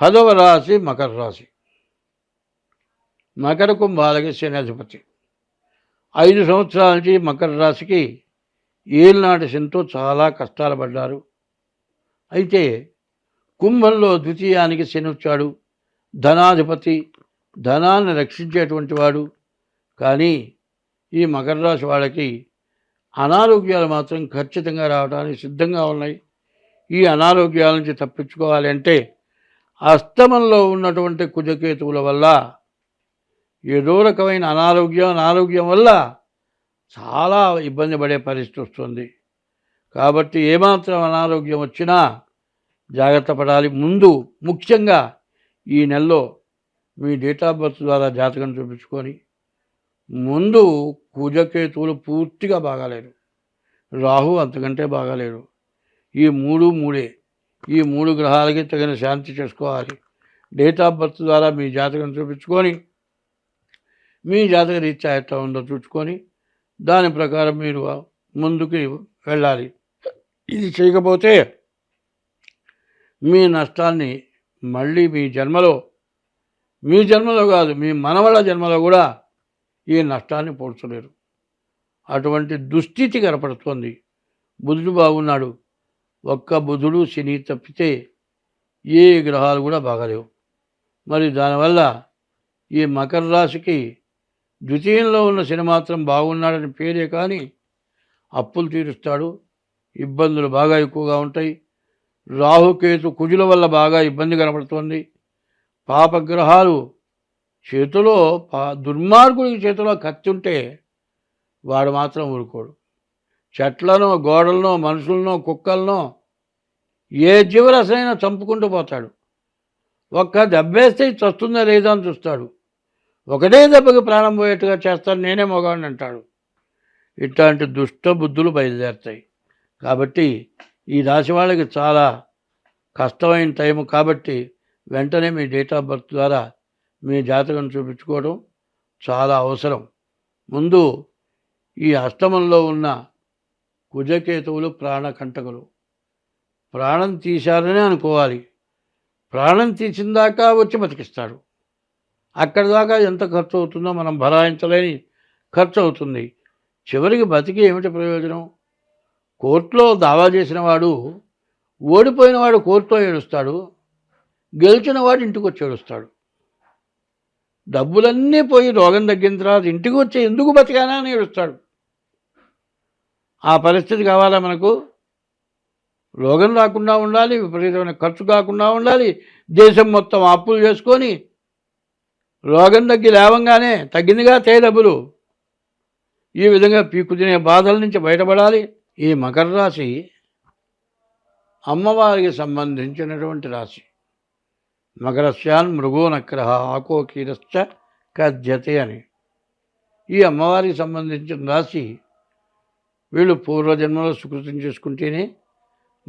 పదవ రాశి మకర రాశి. మకర కుంభాలకి శనాధిపతి ఐదు సంవత్సరాల నుంచి మకర రాశికి ఏలినాటి శనితో చాలా కష్టాలు పడ్డారు. అయితే కుంభంలో ద్వితీయానికి శని వచ్చాడు. ధనాధిపతి ధనాన్ని రక్షించేటువంటి వాడు. కానీ ఈ మకర రాశి వాళ్ళకి అనారోగ్యాలు మాత్రం ఖచ్చితంగా రావడానికి సిద్ధంగా ఉన్నాయి. ఈ అనారోగ్యాల నుంచి తప్పించుకోవాలి అంటే అస్తమంలో ఉన్నటువంటి కుజకేతువుల వల్ల ఏదో రకమైన అనారోగ్యం అనారోగ్యం వల్ల చాలా ఇబ్బంది పడే పరిస్థితి వస్తుంది. కాబట్టి ఏమాత్రం అనారోగ్యం వచ్చినా జాగ్రత్త పడాలి. ముందు ముఖ్యంగా ఈ నెలలో మీ డేట్ ఆఫ్ బర్త్ ద్వారా జాతకం చూపించుకొని ముందు కుజకేతువులు పూర్తిగా బాగాలేరు. రాహు అంతకంటే బాగాలేరు. ఈ మూడు మూడే. ఈ మూడు గ్రహాలకి తగిన శాంతి చేసుకోవాలి. డేట్ ఆఫ్ బర్త్ ద్వారా మీ జాతకం చూపించుకొని మీ జాతక రీత్యా ఎట్లా ఉందో చూసుకొని దాని ప్రకారం మీరు ముందుకు వెళ్ళాలి. ఇది చేయకపోతే మీ నష్టాన్ని మళ్ళీ మీ జన్మలో మీ జన్మలో కాదు మీ మనవళ్ళ జన్మలో కూడా ఈ నష్టాన్ని పోడ్చలేరు అటువంటి దుస్థితి కనపడుతోంది. బుద్ధుడు బాగున్నాడు. ఒక్క బుధుడు శని తప్పితే ఏ గ్రహాలు కూడా బాగలేవు. మరి దానివల్ల ఈ మకర రాశికి ద్వితీయంలో ఉన్న శని మాత్రం బాగున్నాడని పేరే కానీ అప్పులు తీరుస్తాడు. ఇబ్బందులు బాగా ఎక్కువగా ఉంటాయి. రాహుకేతు కుజుల వల్ల బాగా ఇబ్బంది కనపడుతోంది పాపగ్రహాలు చేతిలో పా దుర్మార్గుడికి చేతిలో కత్తి ఉంటే వాడు మాత్రం ఊరుకోడు. చెట్లను గోడలను మనుషులను కుక్కలను ఏ జీవరసైనా చంపుకుంటూ పోతాడు. ఒక్క దెబ్బేస్తే చస్తుందా లేదా అని చూస్తాడు. ఒకటే దెబ్బకి ప్రారంభమయ్యేట్టుగా చేస్తాను నేనే మగవాడిని అంటాడు. ఇట్లాంటి దుష్ట బుద్ధులు బయలుదేరుతాయి. కాబట్టి ఈ రాశి వాళ్ళకి చాలా కష్టమైన టైం కాబట్టి వెంటనే మీ డేట్ ఆఫ్ బర్త్ ద్వారా మీ జాతకం చూపించుకోవడం చాలా అవసరం. ముందు ఈ అష్టమంలో ఉన్న కుజకేతువులు ప్రాణకంటకులు. ప్రాణం తీశారని అనుకోవాలి. ప్రాణం తీసిన దాకా వచ్చి బతికిస్తాడు. అక్కడి దాకా ఎంత ఖర్చు అవుతుందో మనం భరాయించలేని ఖర్చు అవుతుంది చివరికి బతికి ఏమిటి ప్రయోజనం? కోర్టులో దావా చేసిన వాడు ఓడిపోయిన వాడు కోర్టులో ఏడుస్తాడు. గెలిచిన వాడు ఇంటికి వచ్చి ఏడుస్తాడు. డబ్బులన్నీ పోయి రోగం తగ్గిన తర్వాత ఇంటికి వచ్చి ఎందుకు బతికానా అని ఏడుస్తాడు. ఆ పరిస్థితి కావాలా మనకు? రోగం రాకుండా ఉండాలి విపరీతమైన ఖర్చు కాకుండా ఉండాలి దేశం మొత్తం అప్పులు చేసుకొని రోగం తగ్గి లేవంగానే తగ్గిందిగా తే డబ్బులు. ఈ విధంగా పీకు తినే బాధల నుంచి బయటపడాలి. ఈ మకర రాశి అమ్మవారికి సంబంధించినటువంటి రాశి. మకరస్యాన్ మృగో నక్రహ ఆకో కీరశ్చ కద్యతే అని. ఈ అమ్మవారికి సంబంధించిన రాశి వీళ్ళు పూర్వజన్మలో సుకృతం చేసుకుంటేనే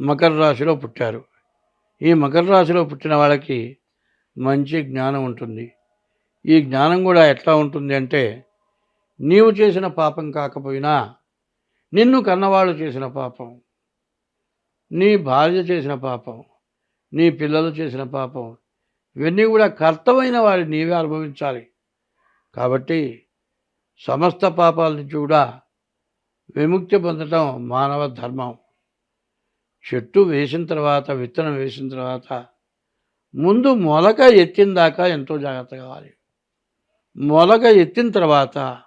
మకర రాశిలో పుట్టారు. ఈ మకర రాశిలో పుట్టిన వాళ్ళకి మంచి జ్ఞానం ఉంటుంది. ఈ జ్ఞానం కూడా ఎట్లా ఉంటుంది అంటే నీవు చేసిన పాపం కాకపోయినా నిన్ను కన్నవాళ్ళు చేసిన పాపం నీ భార్య చేసిన పాపం నీ పిల్లలు చేసిన పాపం ఇవన్నీ కూడా కర్తమైన వారి నీవే అనుభవించాలి. కాబట్టి సమస్త పాపాల నుంచి కూడా విముక్తి పొందటం మానవ ధర్మం. చెట్టు వేసిన తర్వాత విత్తనం వేసిన తర్వాత ముందు మొలక ఎత్తిన దాకా ఎంతో జాగ్రత్త కావాలి మొలక ఎత్తిన తర్వాత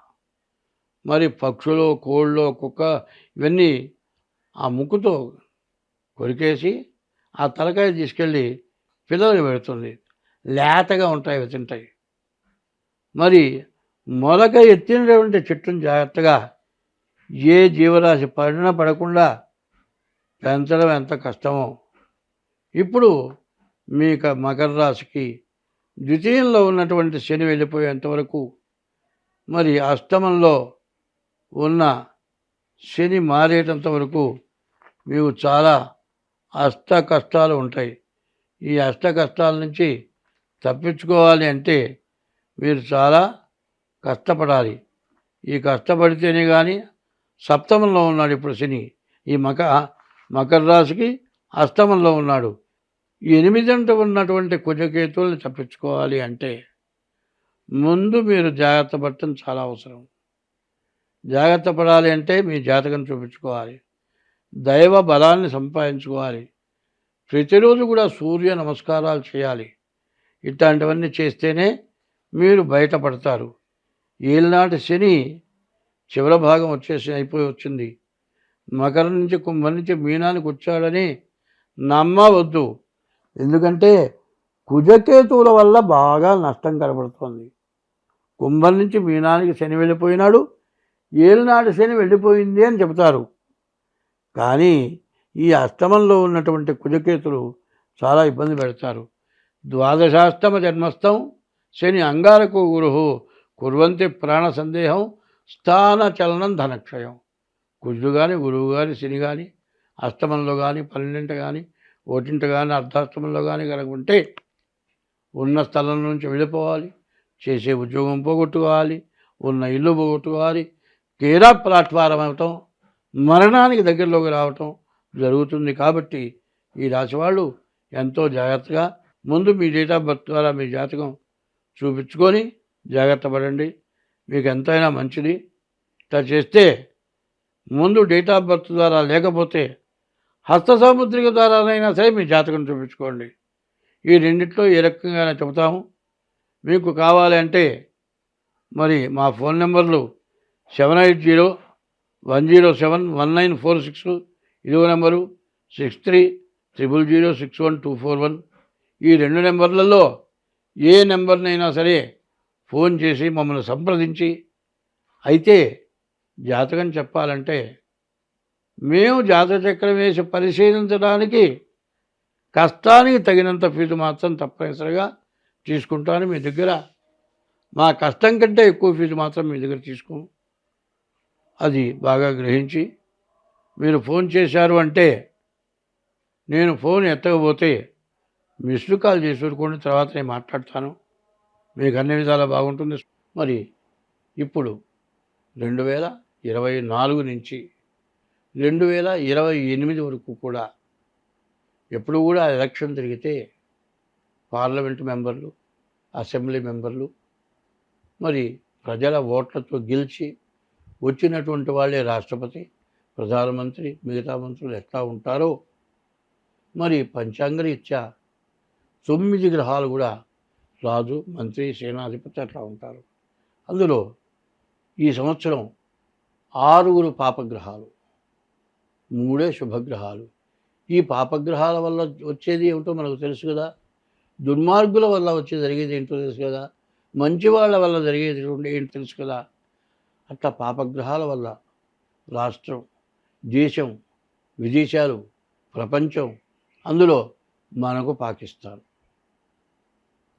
మరి పక్షులు కోళ్ళు కుక్క ఇవన్నీ ఆ ముక్కుతో కొరికేసి ఆ తలకాయ తీసుకెళ్ళి పిల్లలకు పెడుతుంది. లేతగా ఉంటాయి అవి తింటాయి. మరి మొలక ఎత్తినటువంటి చెట్టును జాగ్రత్తగా ఏ జీవరాశి పడినా పడకుండా పెంచడం ఎంత కష్టమో. ఇప్పుడు మీ మకర రాశికి ద్వితీయంలో ఉన్నటువంటి శని వెళ్ళిపోయేంతవరకు మరి అష్టమంలో ఉన్న శని మారేటంత వరకు మీకు చాలా అష్ట కష్టాలు ఉంటాయి. ఈ అష్ట కష్టాల నుంచి తప్పించుకోవాలి అంటే మీరు చాలా కష్టపడాలి. ఈ కష్టపడితేనే కానీ సప్తమంలో ఉన్నాడు ఇప్పుడు శని. ఈ మక మకర రాశికి అష్టమంలో ఉన్నాడు. ఈ ఎనిమిదంట ఉన్నటువంటి కుజకేతువుల్ని తప్పించుకోవాలి అంటే ముందు మీరు జాగ్రత్త పడటం చాలా అవసరం. జాగ్రత్త పడాలి అంటే మీ జాతకం చూపించుకోవాలి. దైవ బలాన్ని సంపాదించుకోవాలి. ప్రతిరోజు కూడా సూర్య నమస్కారాలు చేయాలి. ఇట్లాంటివన్నీ చేస్తేనే మీరు బయటపడతారు. ఏళ్ళనాటి శని చివరి భాగం వచ్చేసి అయిపోయి వచ్చింది. మకరం నుంచి కుంభం నుంచి మీనానికి వచ్చాడని నమ్మవద్దు. ఎందుకంటే కుజకేతువుల వల్ల బాగా నష్టం కనబడుతోంది. కుంభం నుంచి మీనానికి శని వెళ్ళిపోయినాడు. ఏలినాడు శని వెళ్ళిపోయింది అని చెబుతారు. కానీ ఈ అష్టమంలో ఉన్నటువంటి కుజకేతులు చాలా ఇబ్బంది పెడతారు. ద్వాదశాష్టమ జన్మస్థం శని అంగారకు గురు కుర్వంతి ప్రాణ సందేహం స్థాన చలనం ధనక్షయం. కుజుడు కానీ గురువు కానీ శని కానీ అస్తమంలో కానీ పన్నెండింట కానీ ఓటింట కానీ అర్ధాస్తమంలో కానీ కనుక ఉంటే ఉన్న స్థలం నుంచి వెళ్ళిపోవాలి. చేసే ఉద్యోగం పోగొట్టుకోవాలి. ఉన్న ఇల్లు పోగొట్టుకోవాలి. కేరా ప్లాట్ఫారం అవటం మరణానికి దగ్గరలోకి రావటం జరుగుతుంది కాబట్టి ఈ రాశి వాళ్ళు ఎంతో జాగ్రత్తగా ముందు మీ డేట్ ఆఫ్ బర్త్ ద్వారా మీ జాతకం చూపించుకొని జాగ్రత్త పడండి. మీకు ఎంతైనా మంచిది. ఇట్లా చేస్తే ముందు డేట్ ఆఫ్ బర్త్ ద్వారా లేకపోతే హస్త సాముద్రిక ద్వారానైనా సరే మీ జాతకం చూపించుకోండి. ఈ రెండిట్లో ఏ రకంగానే చెబుతాము. మీకు కావాలంటే మరి మా ఫోన్ నెంబర్లు seven eight zero one zero seven one nine four six ఇదో number six three triple zero six one two four one. ఈ రెండు నెంబర్లలో ఏ నెంబర్నైనా సరే ఫోన్ చేసి మమ్మల్ని సంప్రదించి అయితే జాతకం చెప్పాలంటే మేము జాతక చక్రం వేసి పరిశీలించడానికి కష్టానికి తగినంత ఫీజు మాత్రం తప్పనిసరిగా తీసుకుంటాను. మీ దగ్గర మా కష్టం కంటే ఎక్కువ ఫీజు మాత్రం మీ దగ్గర తీసుకోము. అది బాగా గ్రహించి మీరు ఫోన్ చేశారు అంటే నేను ఫోన్ ఎత్తకపోతే మిస్డ్ కాల్ చేసుకొని తర్వాత నేను మాట్లాడతాను. మీకు అన్ని విధాలా బాగుంటుంది. మరి ఇప్పుడు రెండు వేల ఇరవై నాలుగు నుంచి రెండు వేల ఇరవై ఎనిమిది వరకు కూడా ఎప్పుడు కూడా ఎలక్షన్ జరిగితే పార్లమెంట్ మెంబర్లు అసెంబ్లీ మెంబర్లు మరి ప్రజల ఓట్లతో గెలిచి వచ్చినటువంటి వాళ్ళే రాష్ట్రపతి ప్రధానమంత్రి మిగతా మంత్రులు ఎట్లా ఉంటారో మరి పంచాంగరీత్యా తొమ్మిది గ్రహాలు కూడా రాజు మంత్రి సేనాధిపతి అట్లా ఉంటారు. అందులో ఈ సంవత్సరం ఆరుగురు పాపగ్రహాలు మూడే శుభగ్రహాలు. ఈ పాపగ్రహాల వల్ల వచ్చేది ఏమిటో మనకు తెలుసు కదా. దుర్మార్గుల వల్ల వచ్చే జరిగేది ఏంటో తెలుసు కదా. మంచి వాళ్ళ వల్ల జరిగేది ఏంటో తెలుసు కదా. అట్లా పాపగ్రహాల వల్ల రాష్ట్రం దేశం విదేశాలు ప్రపంచం అందులో మనకు పాకిస్తాన్.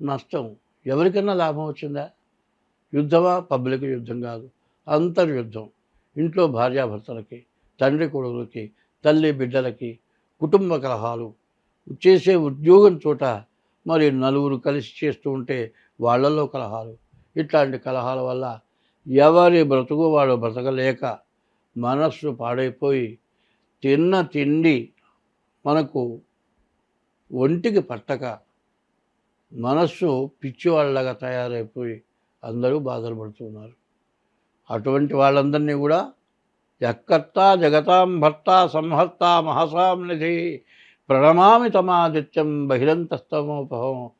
నష్టం ఎవరికన్నా లాభం వచ్చిందా? యుద్ధమా? పబ్లిక్ యుద్ధం కాదు. అంతర్యుద్ధం. ఇంట్లో భార్యాభర్తలకి తండ్రి కొడుకులకి తల్లి బిడ్డలకి కుటుంబ కలహాలు చేసే ఉద్యోగం చోట మరి నలుగురు కలిసి చేస్తూ ఉంటే వాళ్ళల్లో కలహాలు. ఇట్లాంటి కలహాల వల్ల ఎవరి బ్రతుకు వాడు బ్రతకలేక మనస్సు పాడైపోయి తిన్న తిండి మనకు ఒంటికి పట్టక మనస్సు పిచ్చివాళ్ళగా తయారైపోయి అందరూ బాధలు పడుతున్నారు. అటువంటి వాళ్ళందరినీ కూడా ఎక్కర్త జగతాం భర్త సంహర్త మహసాం నిధి ప్రణమామి తమాదిత్యం బహిరంతస్తమోపహం.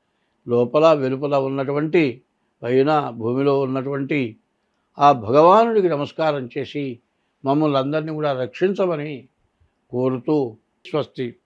లోపల వెలుపల ఉన్నటువంటి పైన భూమిలో ఉన్నటువంటి ఆ భగవానుడికి నమస్కారం చేసి మమ్మల్ని అందరినీ కూడా రక్షించమని కోరుతూ స్వస్తి.